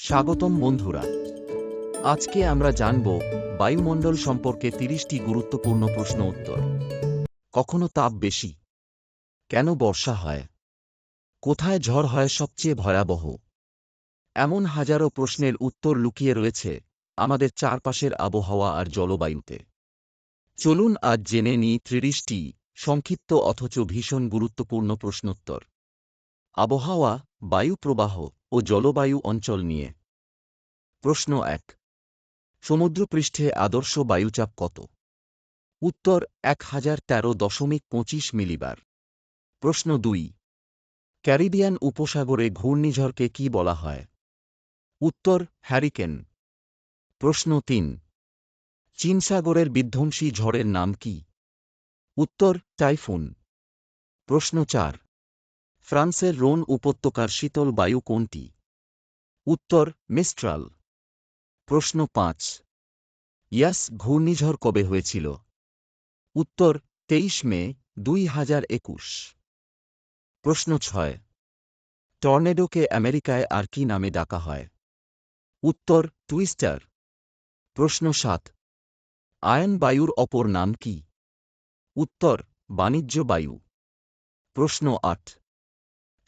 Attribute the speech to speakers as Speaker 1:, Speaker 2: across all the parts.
Speaker 1: স্বাগতম বন্ধুরা। আজকে আমরা জানব বায়ুমণ্ডল সম্পর্কে তিরিশটি গুরুত্বপূর্ণ প্রশ্ন উত্তর। কখনো তাপ বেশি? কেন বর্ষা হয়? কোথায় ঝড় হয় সবচেয়ে ভয়াবহ? এমন হাজারো প্রশ্নের উত্তর লুকিয়ে রয়েছে আমাদের চারপাশের আবহাওয়া আর জলবায়ুতে। চলুন আজ জেনে নিই ত্রিশটি সংক্ষিপ্ত অথচ ভীষণ গুরুত্বপূর্ণ প্রশ্নোত্তর। আবহাওয়া বায়ু প্রবাহ ও জলবায়ু অঞ্চল নিয়ে। প্রশ্ন এক, সমুদ্রপৃষ্ঠে আদর্শ বায়ুচাপ কত? উত্তর, এক হাজার তেরো দশমিক পঁচিশ মিলিবার। প্রশ্ন দুই, ক্যারিবিয়ান উপসাগরে ঘূর্ণিঝড়কে কি বলা হয়? উত্তর, হ্যারিকেন। প্রশ্ন তিন, চীন সাগরের বিধ্বংসী ঝড়ের নাম কি? উত্তর, টাইফুন। প্রশ্ন চার ফ্রান্সের রোন উপত্যকার শীতল বায়ু কোনটি? উত্তর, মিস্ট্রাল। প্রশ্ন পাঁচ। ইয়াস ঘূর্ণিঝড় কবে হয়েছিল? উত্তর, তেইশ মে, দুই হাজার একুশ। প্রশ্ন ছয়। টর্নেডোকে আমেরিকায় আর কি নামে ডাকা হয়? উত্তর, টুইস্টার। প্রশ্ন সাত। আয়ন বায়ুর অপর নাম কি? উত্তর, বাণিজ্য বায়ু। প্রশ্ন আট।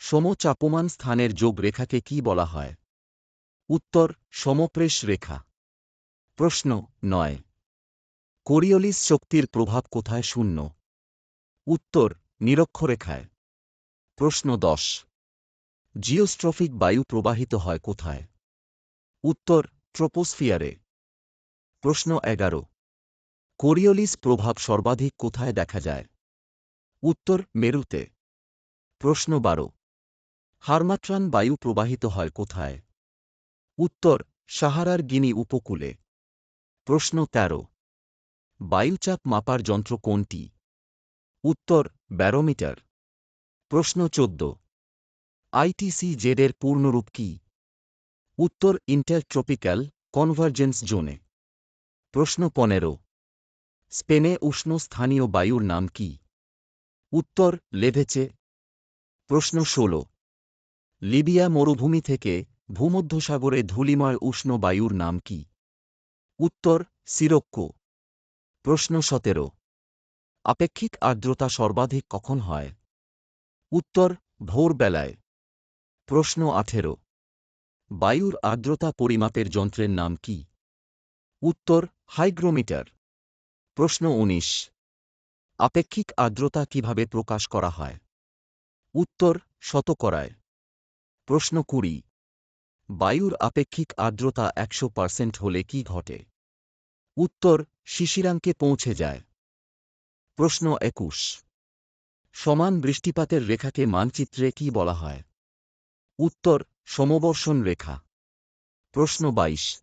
Speaker 1: সমচাপমান স্থানের যোগ রেখাকে কি বলা হয়? উত্তর সমপ্রেশ রেখা। প্রশ্ন নয়। কোরিওলিস শক্তির প্রভাব কোথায় শূন্য? উত্তর, নিরক্ষরেখায়। প্রশ্ন দশ। জিওস্ট্রফিক বায়ু প্রবাহিত হয় কোথায়? উত্তর, ট্রোপোস্ফিয়ারে। প্রশ্ন এগারো। কোরিওলিস প্রভাব সর্বাধিক কোথায় দেখা যায়? উত্তর, মেরুতে। প্রশ্ন বারো। হারমাট্রান বায়ু প্রবাহিত হয় কোথায়? উত্তর, সাহারার গিনি উপকূলে। প্রশ্ন তেরো। বায়ুচাপ মাপার যন্ত্র কোনটি? উত্তর, ব্যারোমিটার। প্রশ্ন চোদ্দ। আইটিসি জেডের পূর্ণরূপ কি? উত্তর, ইন্টারট্রপিক্যাল কনভার্জেন্স জোনে। প্রশ্ন পনেরো। স্পেনে উষ্ণ স্থানীয় বায়ুর নাম কি? উত্তর, লেভেচে। প্রশ্ন ষোল। লিবিয়া মরুভূমি থেকে ভূমধ্যসাগরে ধূলিময় উষ্ণ বায়ুর নাম কি? উত্তর, সিরক্কো। প্রশ্ন সতেরো। আপেক্ষিক আর্দ্রতা সর্বাধিক কখন হয়? উত্তর, ভোরবেলায়। প্রশ্ন আঠেরো। বায়ুর আর্দ্রতা পরিমাপের যন্ত্রের নাম কি? উত্তর, হাইগ্রোমিটার। প্রশ্ন উনিশ। আপেক্ষিক আর্দ্রতা কীভাবে প্রকাশ করা হয়? উত্তর, শতকরায়। প্রশ্ন কুড়ি। বায়ুর আপেক্ষিক আর্দ্রতা একশো পার্সেন্ট হলে কি ঘটে? উত্তর, শিশিরাঙ্কে পৌঁছে যায়। প্রশ্ন একুশ। সমান বৃষ্টিপাতের রেখাকে মানচিত্রে কি বলা হয়? উত্তর, সমবর্ষণ রেখা। প্রশ্ন বাইশ।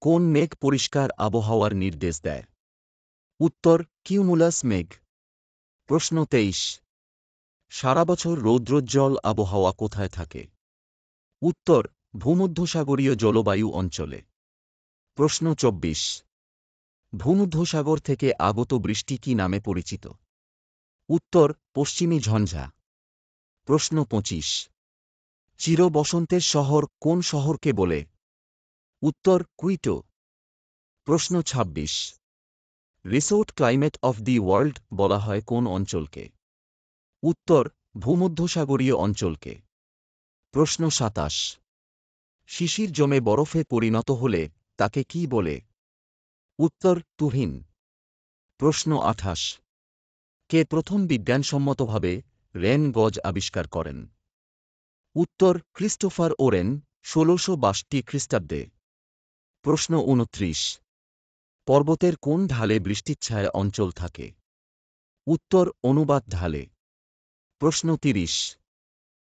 Speaker 1: কোন মেঘ পরিষ্কার আবহাওয়ার নির্দেশ দেয়? উত্তর, কিউমুলাস মেঘ। প্রশ্ন তেইশ। সারা বছর রৌদ্রোজ্জ্বল আবহাওয়া কোথায় থাকে? উত্তর, ভূমধ্যসাগরীয় জলবায়ু অঞ্চলে। প্রশ্ন চব্বিশ। ভূমধ্যসাগর থেকে আগত বৃষ্টি কি নামে পরিচিত? উত্তর, পশ্চিমী ঝঞ্ঝা। প্রশ্ন পঁচিশ। চির বসন্তের শহর কোন শহরকে বলে? উত্তর, কুইটো। প্রশ্ন ২৬ resort climate of the world বলা হয় কোন অঞ্চলকে? উত্তর, ভূমধ্যসাগরীয় অঞ্চলকে। প্রশ্ন সাতাশ। শিশির জমে বরফে পরিণত হলে তাকে কি বলে? উত্তর, তুহিন। প্রশ্ন আঠাশ। কে প্রথম বিজ্ঞানসম্মতভাবে রেন গজ আবিষ্কার করেন? উত্তর, ক্রিস্টোফার ওরেন, ষোলশো বাষট্টি খ্রিস্টাব্দে। প্রশ্ন উনত্রিশ। পর্বতের কোন ঢালে বৃষ্টিচ্ছায়া অঞ্চল থাকে? উত্তর, অনুবাদ ঢালে। প্রশ্ন তিরিশ।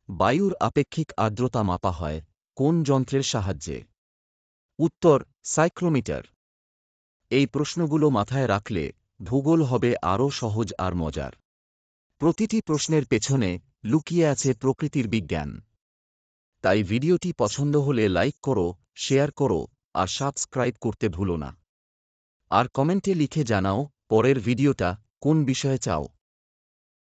Speaker 1: বায়ুর আপেক্ষিক আর্দ্রতা মাপা হয় কোন যন্ত্রের সাহায্যে? উত্তর সাইক্রোমিটার এই প্রশ্নগুলো মাথায় রাখলে ভূগোল হবে আরও সহজ আর মজার। প্রতিটি প্রশ্নের পেছনে লুকিয়ে আছে প্রকৃতির বিজ্ঞান। তাই ভিডিওটি পছন্দ হলে লাইক করো, শেয়ার করো আর সাবস্ক্রাইব করতে ভুলো না। আর কমেন্টে লিখে জানাও পরের ভিডিওটা কোন বিষয়ে চাও।